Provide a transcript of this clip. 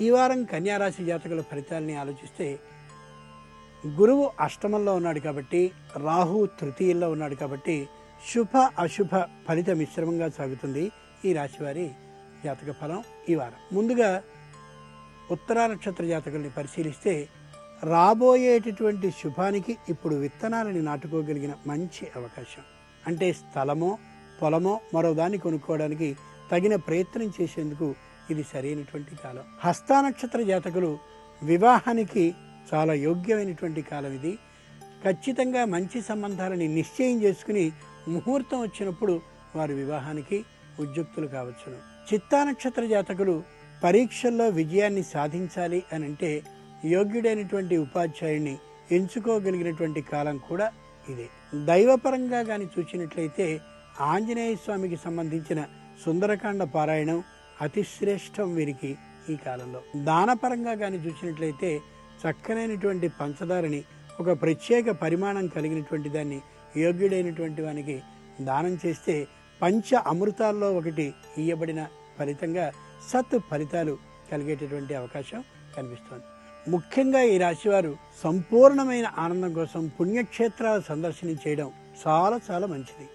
ఈ వారం కన్యారాశి జాతకుల ఫలితాలని ఆలోచిస్తే గురువు అష్టమంలో ఉన్నాడు కాబట్టి రాహు తృతీయంలో ఉన్నాడు కాబట్టి శుభ అశుభ ఫలిత మిశ్రమంగా సాగుతుంది ఈ రాశివారి జాతక ఫలం ఈ వారం. ముందుగా ఉత్తరా నక్షత్ర జాతకుల్ని పరిశీలిస్తే రాబోయేటటువంటి శుభానికి ఇప్పుడు విత్తనాలని నాటుకోగలిగిన మంచి అవకాశం. అంటే స్థలమో పొలమో మరో దాన్ని కొనుక్కోవడానికి తగిన ప్రయత్నం చేసేందుకు ఇది సరైనటువంటి కాలం. హస్తా నక్షత్ర జాతకులు వివాహానికి చాలా యోగ్యమైనటువంటి కాలం ఇది. ఖచ్చితంగా మంచి సంబంధాలని నిశ్చయం చేసుకుని ముహూర్తం వచ్చినప్పుడు వారి వివాహానికి ఉద్యుక్తులు కావచ్చును. చిత్తా నక్షత్ర జాతకులు పరీక్షల్లో విజయాన్ని సాధించాలి అని అంటే యోగ్యుడైనటువంటి ఉపాధ్యాయుడిని ఎంచుకోగలిగినటువంటి కాలం కూడా ఇదే. దైవపరంగా కానీ చూసినట్లయితే ఆంజనేయ స్వామికి సంబంధించిన సుందరకాండ పారాయణం అతిశ్రేష్టం వీరికి ఈ కాలంలో. దానపరంగా కానీ చూసినట్లయితే చక్కనైనటువంటి పంచదారని ఒక ప్రత్యేక పరిమాణం కలిగినటువంటి దాన్ని యోగ్యుడైనటువంటి వానికి దానం చేస్తే పంచ అమృతాల్లో ఒకటి ఇయ్యబడిన ఫలితంగా సత్ ఫలితాలు కలిగేటటువంటి అవకాశం కనిపిస్తోంది. ముఖ్యంగా ఈ రాశివారు సంపూర్ణమైన ఆనందం కోసం పుణ్యక్షేత్రాల సందర్శనం చేయడం చాలా చాలా మంచిది.